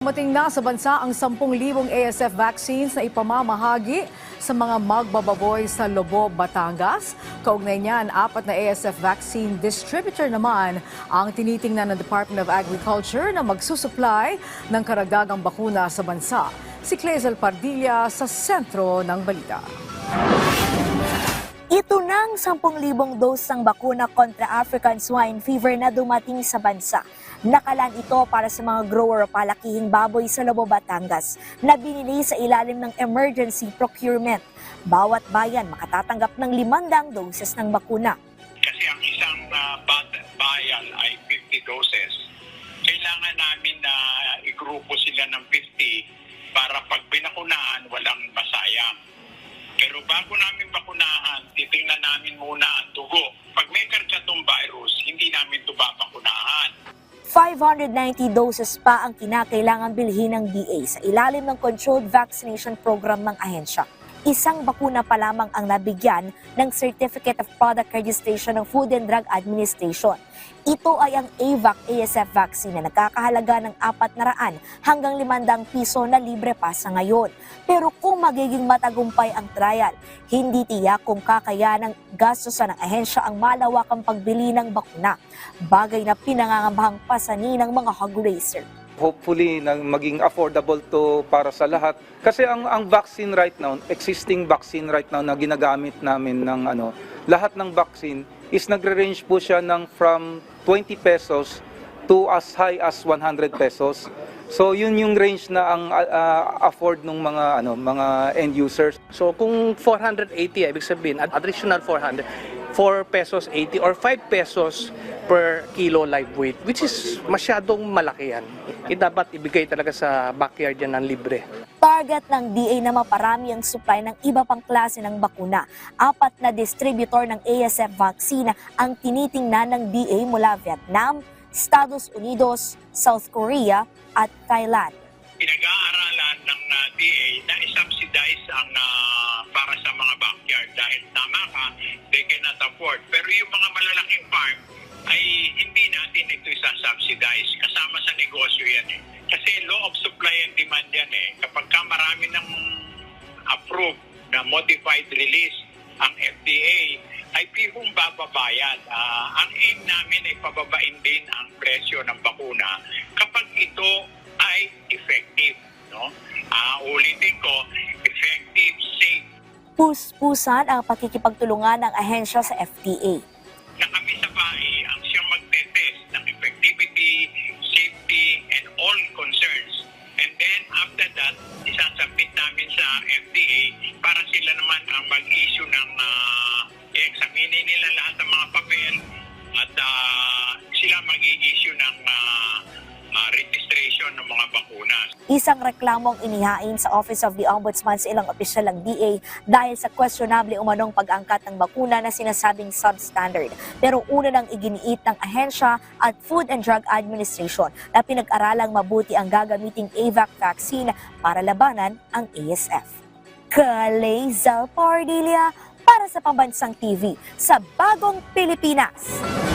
Mating na sa bansa ang 10,000 ASF vaccines na ipamamahagi sa mga magbababoy sa Lobo, Batangas. Kaugnay niyan, apat na ASF vaccine distributor naman ang tinitingnan ng Department of Agriculture na magsusupply ng karagdagang bakuna sa bansa. Si Clezel Pardilla sa sentro ng balita. Nang 10,000 dose ng bakuna kontra African swine fever na dumating sa bansa. Nakalaan ito para sa mga grower o palakihing baboy sa Lobo, Batangas na binili sa ilalim ng emergency procurement. Bawat bayan makatatanggap ng 500 doses ng bakuna. kasi ang isang uh, bayan ay 50 doses. Kailangan namin na igrupo sila ng 50 para pag binakunaan, walang masayang. Pero bago namin bakunahan, titingnan namin muna ang dugo. Pag may kargatong virus, hindi namin ito babakunahan. 590 doses pa ang kinakailangan bilhin ng DA sa ilalim ng Controlled Vaccination Program ng ahensya. Isang bakuna pa lamang ang nabigyan ng Certificate of Product Registration ng Food and Drug Administration. Ito ay ang AVAC ASF vaccine na nagkakahalaga ng 400 hanggang 500 piso na libre pa sa ngayon. Pero kung magiging matagumpay ang trial, hindi tiyak kung kakayanang gastusan ng ahensya ang malawakang pagbili ng bakuna. Bagay na pinangangambahang pasani ng mga hog racer. Hopefully na maging affordable to para sa lahat. Kasi ang ang vaccine right now, existing vaccine right now na ginagamit namin ng ano, lahat ng vaccine is nagre-range po siya ng from 20 pesos to as high as 100 pesos. So yun yung range na ang ah, afford ng mga ano mga end users. So kung 480, ibig sabihin, ad- additional 400, 4 pesos 80 or 5 pesos per kilo live weight, which is masyadong malaki yan. Eh, dapat ibigay talaga sa backyard yan ng libre. Target ng DA na maparami ang supply ng iba pang klase ng bakuna. Apat na distributor ng ASF vaccine ang tinitingnan ng DA mula Vietnam, Estados Unidos, South Korea at Thailand. Pinag-aaralan ng uh, DA na i-subsidize cannot afford. Pero yung mga malalaking farm ay hindi natin ito isa-subsidize. Kasama sa negosyo yan eh. Kasi law of supply and demand yan eh. Kapag ka marami ng approved na modified release ang FDA, ay pihong bababayad. Ah, ang aim namin ay pababain din ang presyo ng bakuna kapag ito ay effective. No? Ah, ulitin ko, Puspusan ang pakikipagtulungan ng ahensya sa FDA. na kami sa PAI ang siyang magte-test ng effectivity, safety, and all concerns. And then after that, isasubmit namin sa FDA para sila naman ang mag-issue ng Isang reklamong inihain sa Office of the Ombudsman sa ilang opisyal ng DA dahil sa questionable umanong pag-angkat ng bakuna na sinasabing substandard. Pero una nang iginiit ng ahensya at Food and Drug Administration na pinag-aralang mabuti ang gagamiting AVAC vaccine para labanan ang ASF. Kalezal Pardilia para sa Pambansang TV sa Bagong Pilipinas.